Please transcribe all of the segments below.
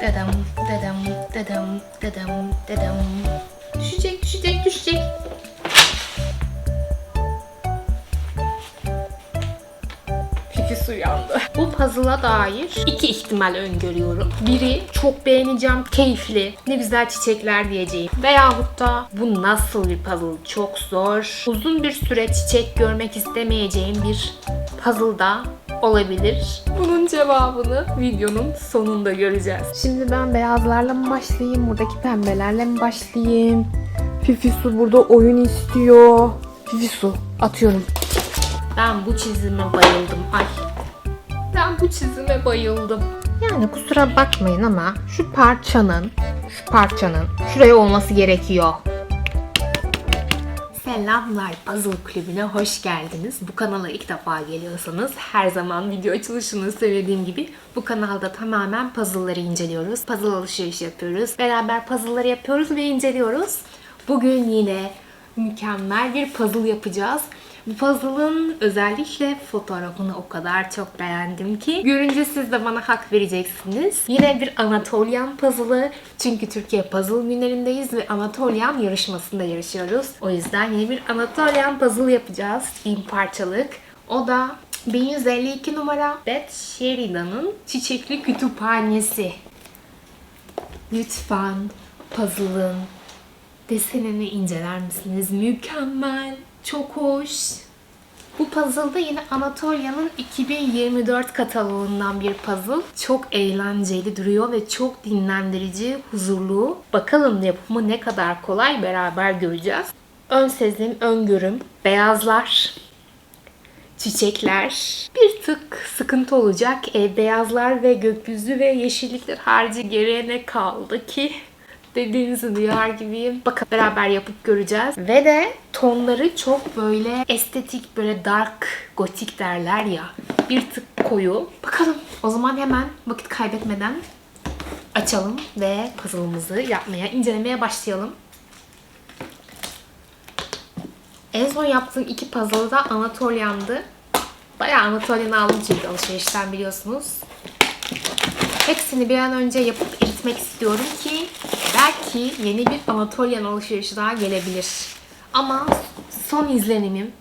Dedem, dedem, dedem, dedem, dedem. Düşecek, düşecek, düşecek. Fifis uyandı. Bu puzzle'a dair iki ihtimal öngörüyorum. Biri çok beğeneceğim, keyifli, ne güzel çiçekler diyeceğim. Veyahut da bu nasıl bir puzzle çok zor, uzun bir süre çiçek görmek istemeyeceğim bir puzzle da olabilir. Bunun cevabını videonun sonunda göreceğiz. Şimdi ben beyazlarla mı başlayayım, buradaki pembelerle mi başlayayım? Fifisu burada oyun istiyor. Fifisu atıyorum. Ben bu çizime bayıldım. Ay. Ben bu çizime bayıldım. Yani kusura bakmayın ama şu parçanın, şu parçanın şuraya olması gerekiyor. Selamlar Puzzle Kulübü'ne hoş geldiniz. Bu kanala ilk defa geliyorsanız her zaman video açılışını söylediğim gibi bu kanalda tamamen puzzle'ları inceliyoruz. Puzzle alışveriş yapıyoruz. Beraber puzzle'ları yapıyoruz ve inceliyoruz. Bugün yine mükemmel bir puzzle yapacağız. Bu puzzle'ın özellikle fotoğrafını o kadar çok beğendim ki görünce siz de bana hak vereceksiniz. Yine bir Anatolian puzzle'ı çünkü Türkiye Puzzle günlerindeyiz ve Anatolian yarışmasında yarışıyoruz. O yüzden yeni bir Anatolian puzzle yapacağız. Bin parçalık. O da 1152 numara Beth Sheridan'ın Çiçekli Kütüphanesi. Lütfen puzzle'ın desenini inceler misiniz? Mükemmel, çok hoş. Bu puzzle'da yine Anatolia'nın 2024 kataloğundan bir puzzle. Çok eğlenceli duruyor ve çok dinlendirici, huzurlu. Bakalım yapımı ne kadar kolay beraber göreceğiz. Ön sezim, öngörüm, beyazlar, çiçekler. Bir tık sıkıntı olacak. E, beyazlar ve gökyüzü ve yeşillikler harici geriye ne kaldı ki? Dediğinizi duyar gibiyim. Bakın beraber yapıp göreceğiz. Ve de tonları çok böyle estetik, böyle dark, gotik derler ya. Bir tık koyu. Bakalım. O zaman hemen vakit kaybetmeden açalım ve puzzle'ımızı yapmaya, incelemeye başlayalım. En son yaptığım iki puzzle da Anatolian'dı. Bayağı Anatolian'ı aldım çünkü alışverişten biliyorsunuz. Hepsini bir an önce yapıp eritmek istiyorum ki belki yeni bir Anatolian alışverişi daha gelebilir. Ama son izlenimim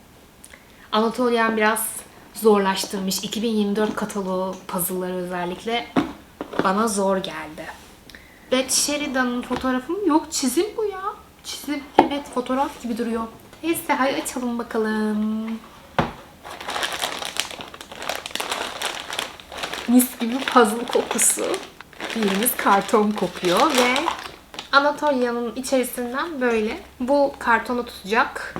Anatolian biraz zorlaştırmış. 2024 kataloğu puzzle'ları özellikle bana zor geldi. Beth Sheridan'ın fotoğrafı mı? Yok çizim bu ya. Çizim. Evet fotoğraf gibi duruyor. Neyse hadi açalım bakalım. mis gibi puzzle kokusu. Birimiz karton kokuyor ve Anatolia'nın içerisinden böyle bu kartonu tutacak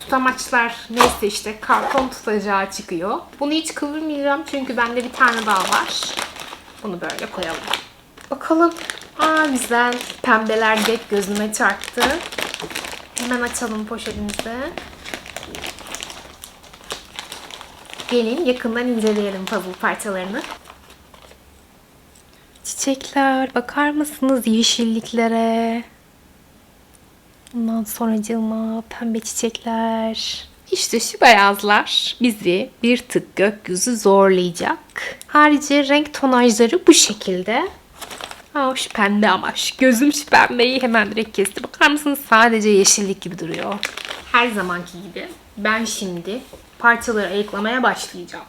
tutamaçlar neyse işte karton tutacağı çıkıyor. Bunu hiç kıvırmayacağım çünkü bende bir tane daha var. Bunu böyle koyalım. Bakalım. Aa güzel. Pembeler de gözüme çarptı. Hemen açalım poşetimizi. Gelin yakından inceleyelim puzzle parçalarını. Çiçekler, bakar mısınız yeşilliklere? Ondan sonra cılma, pembe çiçekler. İşte şu beyazlar bizi bir tık gökyüzü zorlayacak. Harici renk tonajları bu şekilde. Aa, şu pembe ama şu gözüm şu pembeyi hemen direkt kesti. Bakar mısınız sadece yeşillik gibi duruyor. Her zamanki gibi ben şimdi parçaları ayıklamaya başlayacağım.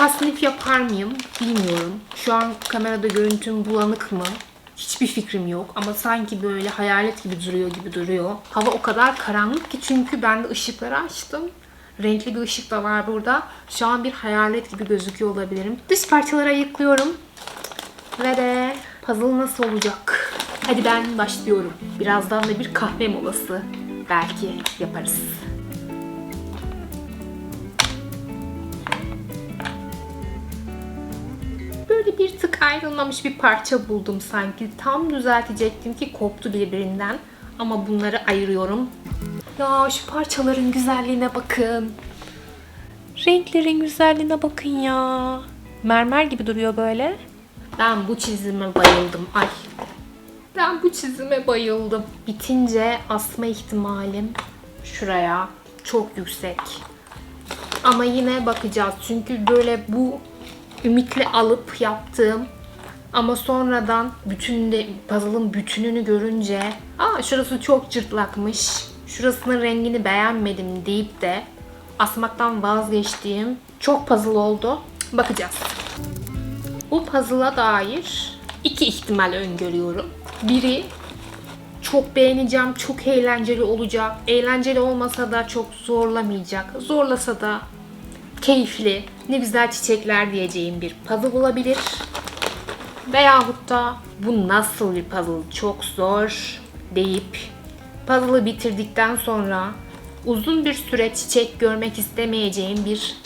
Tasnif yapar mıyım bilmiyorum. Şu an kamerada görüntüm bulanık mı? Hiçbir fikrim yok ama sanki böyle hayalet gibi duruyor gibi duruyor. Hava o kadar karanlık ki çünkü ben de ışıkları açtım. Renkli bir ışık da var burada. Şu an bir hayalet gibi gözüküyor olabilirim. Dış parçaları ayıklıyorum. Ve de puzzle nasıl olacak? Hadi ben başlıyorum. Birazdan da bir kahve molası belki yaparız. Bir tık ayrılmamış bir parça buldum sanki. Tam düzeltecektim ki koptu birbirinden. Ama bunları ayırıyorum. Ya şu parçaların güzelliğine bakın. Renklerin güzelliğine bakın ya. Mermer gibi duruyor böyle. Ben bu çizime bayıldım. Ay. Ben bu çizime bayıldım. Bitince asma ihtimalim şuraya çok yüksek. Ama yine bakacağız. Çünkü böyle bu ümitle alıp yaptığım Ama sonradan bütün de puzzle'ın bütününü görünce aa şurası çok cırtlakmış. Şurasının rengini beğenmedim deyip de asmaktan vazgeçtiğim çok puzzle oldu. Bakacağız. Bu puzzle'a dair iki ihtimal öngörüyorum. Biri çok beğeneceğim, çok eğlenceli olacak. Eğlenceli olmasa da çok zorlamayacak. Zorlasa da keyifli, ne güzel çiçekler diyeceğim bir puzzle olabilir. Veyahut da bu nasıl bir puzzle çok zor deyip puzzle'ı bitirdikten sonra uzun bir süre çiçek görmek istemeyeceğim bir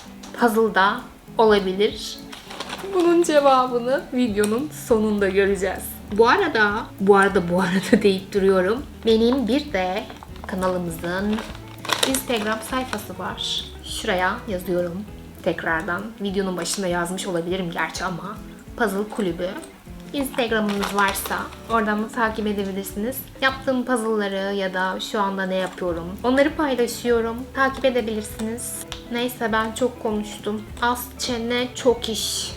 puzzle da olabilir. Bunun cevabını videonun sonunda göreceğiz. Bu arada, bu arada bu arada deyip duruyorum. Benim bir de kanalımızın Instagram sayfası var. Şuraya yazıyorum tekrardan. Videonun başında yazmış olabilirim gerçi ama Puzzle Kulübü. Instagram'ınız varsa oradan da takip edebilirsiniz. Yaptığım puzzle'ları ya da şu anda ne yapıyorum onları paylaşıyorum. Takip edebilirsiniz. Neyse ben çok konuştum. Az çene çok iş.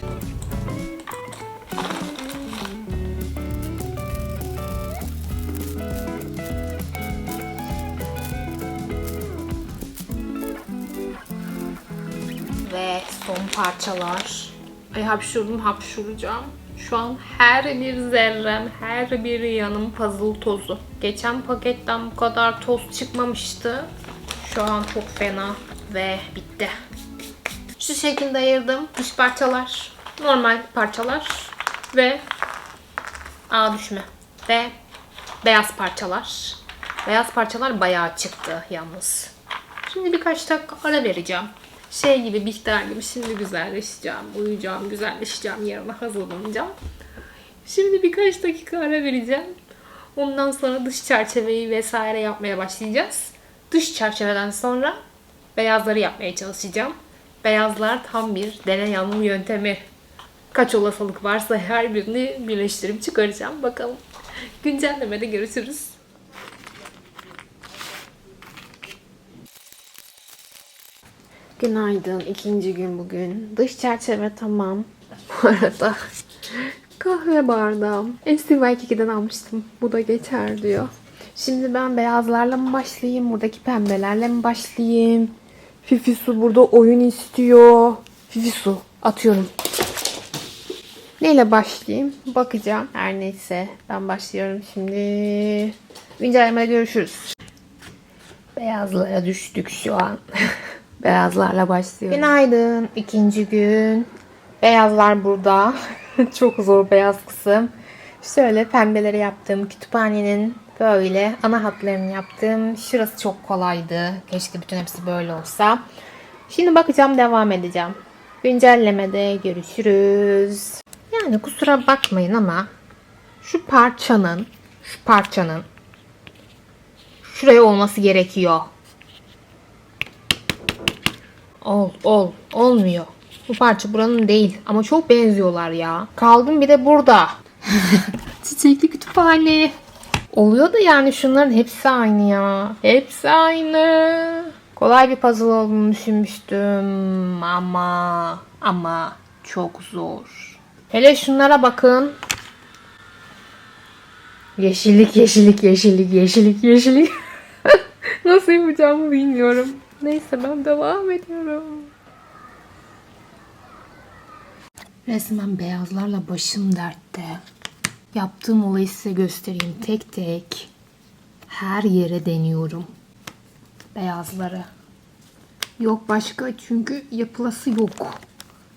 Parçalar. Ay hapşurdum hapşuracağım. Şu an her bir zerrem, her bir yanım puzzle tozu. Geçen paketten bu kadar toz çıkmamıştı. Şu an çok fena ve bitti. Şu şekilde ayırdım. Dış parçalar, normal parçalar ve A düşme ve beyaz parçalar. Beyaz parçalar bayağı çıktı yalnız. Şimdi birkaç dakika ara vereceğim. Şey gibi Bihter gibi şimdi güzelleşeceğim, uyuyacağım, güzelleşeceğim, yarına hazırlanacağım. Şimdi birkaç dakika ara vereceğim. Ondan sonra dış çerçeveyi vesaire yapmaya başlayacağız. Dış çerçeveden sonra beyazları yapmaya çalışacağım. Beyazlar tam bir deney yanılma yöntemi. Kaç olasılık varsa her birini birleştirip çıkaracağım. Bakalım. Güncellemede görüşürüz. Günaydın. ikinci gün bugün. Dış çerçeve tamam. Bu arada kahve bardağım. STY2'den almıştım. Bu da geçer diyor. Şimdi ben beyazlarla mı başlayayım? Buradaki pembelerle mi başlayayım? Fifi su burada oyun istiyor. Fifi su atıyorum. Neyle başlayayım? Bakacağım. Her neyse ben başlıyorum şimdi. Güncellemede görüşürüz. Beyazlara düştük şu an. Beyazlarla başlıyoruz. Günaydın. ikinci gün. Beyazlar burada. Çok zor beyaz kısım. Şöyle pembeleri yaptım. Kütüphanenin böyle ana hatlarını yaptım. Şurası çok kolaydı. Keşke bütün hepsi böyle olsa. Şimdi bakacağım devam edeceğim. Güncellemede görüşürüz. Yani kusura bakmayın ama şu parçanın şu parçanın şuraya olması gerekiyor. Ol, ol, olmuyor. Bu parça buranın değil ama çok benziyorlar ya. Kaldım bir de burada. Çiçekli kütüphane. Oluyor da yani şunların hepsi aynı ya. Hepsi aynı. Kolay bir puzzle olduğunu düşünmüştüm ama ama çok zor. Hele şunlara bakın. Yeşillik, yeşillik, yeşillik, yeşillik, yeşillik. Nasıl yapacağımı bilmiyorum. Neyse ben devam ediyorum. Resmen beyazlarla başım dertte. Yaptığım olayı size göstereyim tek tek. Her yere deniyorum. Beyazları. Yok başka çünkü yapılası yok.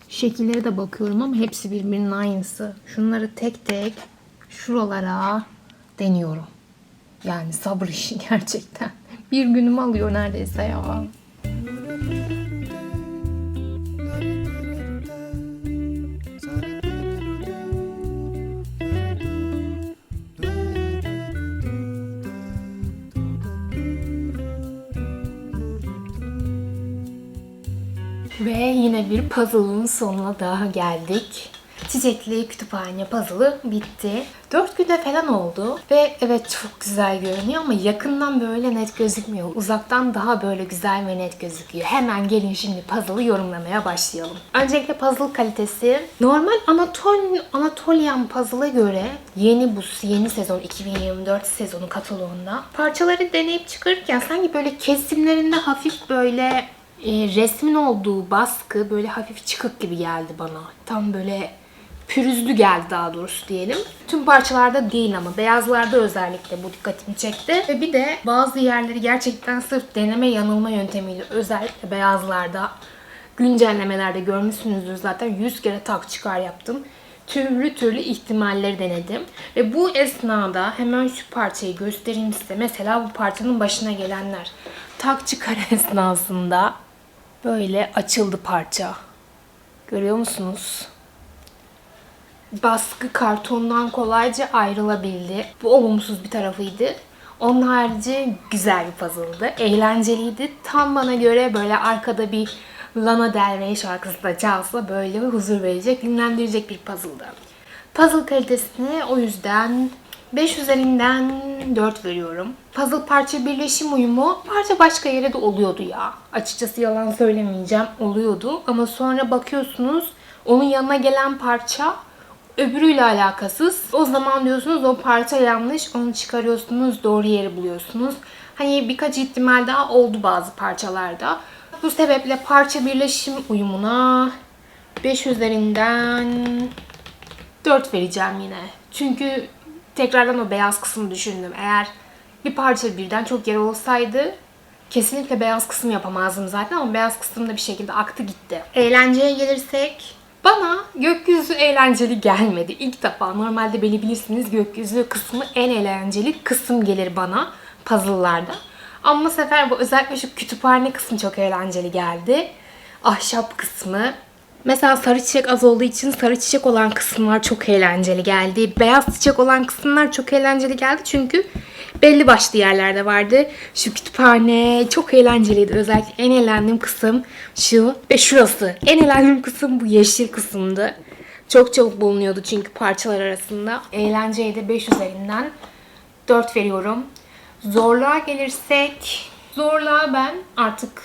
Şekillere de bakıyorum ama hepsi birbirinin aynısı. Şunları tek tek şuralara deniyorum. Yani sabır işi gerçekten. Bir günüm alıyor neredeyse ya. Ve yine bir puzzle'ın sonuna daha geldik. Çiçekli kütüphane puzzle'ı bitti. 4 günde falan oldu ve evet çok güzel görünüyor ama yakından böyle net gözükmüyor. Uzaktan daha böyle güzel ve net gözüküyor. Hemen gelin şimdi puzzle'ı yorumlamaya başlayalım. Öncelikle puzzle kalitesi normal Anatol Anatolian puzzle'a göre yeni bu yeni sezon 2024 sezonu kataloğunda parçaları deneyip çıkarırken sanki böyle kesimlerinde hafif böyle e, resmin olduğu baskı böyle hafif çıkık gibi geldi bana. Tam böyle pürüzlü geldi daha doğrusu diyelim. Tüm parçalarda değil ama beyazlarda özellikle bu dikkatimi çekti. Ve bir de bazı yerleri gerçekten sırf deneme yanılma yöntemiyle özellikle beyazlarda güncellemelerde görmüşsünüzdür zaten 100 kere tak çıkar yaptım. Türlü türlü ihtimalleri denedim. Ve bu esnada hemen şu parçayı göstereyim size. Mesela bu parçanın başına gelenler. Tak çıkar esnasında böyle açıldı parça. Görüyor musunuz? Baskı kartondan kolayca ayrılabildi. Bu olumsuz bir tarafıydı. Onun harici güzel bir puzzle'dı. Eğlenceliydi. Tam bana göre böyle arkada bir Lana Del Rey şarkısı da çalsa böyle bir huzur verecek, dinlendirecek bir puzzle'dı. Puzzle kalitesine o yüzden 5 üzerinden 4 veriyorum. Puzzle parça birleşim uyumu parça başka yere de oluyordu ya. Açıkçası yalan söylemeyeceğim oluyordu ama sonra bakıyorsunuz onun yanına gelen parça öbürüyle alakasız. O zaman diyorsunuz o parça yanlış, onu çıkarıyorsunuz, doğru yeri buluyorsunuz. Hani birkaç ihtimal daha oldu bazı parçalarda. Bu sebeple parça birleşim uyumuna 5 üzerinden 4 vereceğim yine. Çünkü tekrardan o beyaz kısmı düşündüm. Eğer bir parça birden çok yer olsaydı kesinlikle beyaz kısım yapamazdım zaten ama beyaz kısım da bir şekilde aktı gitti. Eğlenceye gelirsek bana gökyüzü eğlenceli gelmedi. İlk defa normalde beni bilirsiniz gökyüzü kısmı en eğlenceli kısım gelir bana puzzle'larda. Ama sefer bu özellikle şu kütüphane kısmı çok eğlenceli geldi. Ahşap kısmı. Mesela sarı çiçek az olduğu için sarı çiçek olan kısımlar çok eğlenceli geldi. Beyaz çiçek olan kısımlar çok eğlenceli geldi çünkü belli başlı yerlerde vardı. Şu kütüphane çok eğlenceliydi. Özellikle en eğlendiğim kısım şu ve şurası. En eğlendiğim kısım bu yeşil kısımdı. Çok çabuk bulunuyordu çünkü parçalar arasında. Eğlenceye de 5 üzerinden 4 veriyorum. Zorluğa gelirsek, zorluğa ben artık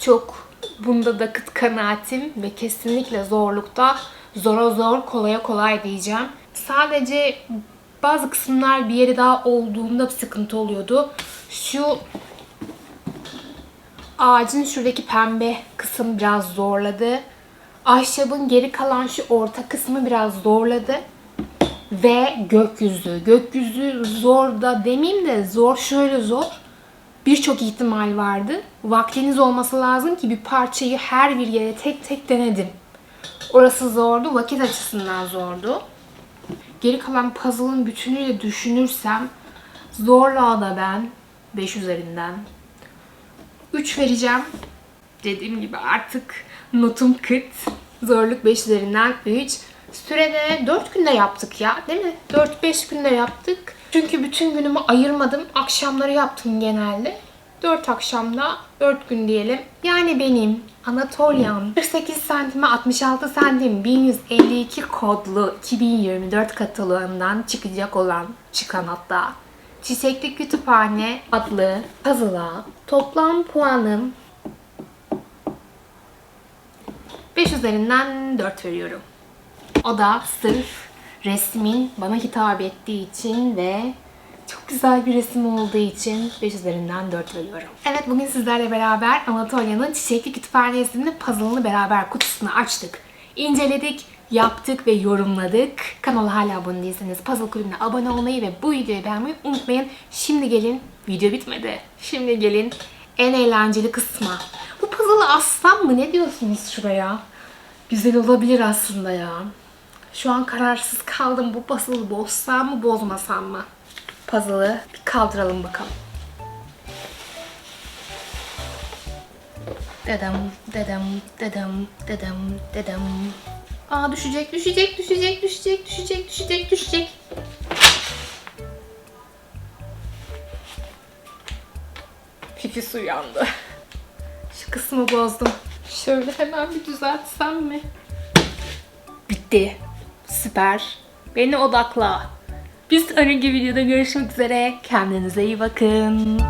çok bunda da kıt kanaatim ve kesinlikle zorlukta zora zor, kolaya kolay diyeceğim. Sadece bazı kısımlar bir yeri daha olduğunda bir sıkıntı oluyordu. Şu ağacın şuradaki pembe kısım biraz zorladı. Ahşabın geri kalan şu orta kısmı biraz zorladı. Ve gökyüzü. Gökyüzü zor da demeyeyim de zor şöyle zor. Birçok ihtimal vardı. Vaktiniz olması lazım ki bir parçayı her bir yere tek tek denedim. Orası zordu. Vakit açısından zordu. Geri kalan puzzle'ın bütünüyle düşünürsem zorluğa da ben 5 üzerinden 3 vereceğim. Dediğim gibi artık notum kıt. Zorluk 5 üzerinden 3. Sürede 4 günde yaptık ya değil mi? 4-5 günde yaptık. Çünkü bütün günümü ayırmadım. Akşamları yaptım genelde. 4 akşamda 4 gün diyelim. Yani benim Anatolian 48 santime 66 santim 1152 kodlu 2024 kataloğundan çıkacak olan çıkan hatta Çiçekli Kütüphane adlı puzzle'a toplam puanım 5 üzerinden 4 veriyorum. O da sırf resmin bana hitap ettiği için ve çok güzel bir resim olduğu için 5 üzerinden 4 veriyorum. Evet bugün sizlerle beraber Anatolia'nın Çiçekli Kütüphane isimli puzzle'ını beraber kutusunu açtık. inceledik, yaptık ve yorumladık. Kanala hala abone değilseniz Puzzle Kulübü'ne abone olmayı ve bu videoyu beğenmeyi unutmayın. Şimdi gelin, video bitmedi. Şimdi gelin en eğlenceli kısma. Bu puzzle'ı assam mı? Ne diyorsunuz şuraya? Güzel olabilir aslında ya. Şu an kararsız kaldım. Bu puzzle'ı bozsam mı bozmasam mı? Puzzle'ı bir kaldıralım bakalım. Dedem, dedem, dedem, dedem, dedem. Aa düşecek, düşecek, düşecek, düşecek, düşecek, düşecek, düşecek. Pipis uyandı. Şu kısmı bozdum. Şöyle hemen bir düzeltsem mi? Bitti. Süper. Beni odakla. Bir sonraki videoda görüşmek üzere. Kendinize iyi bakın.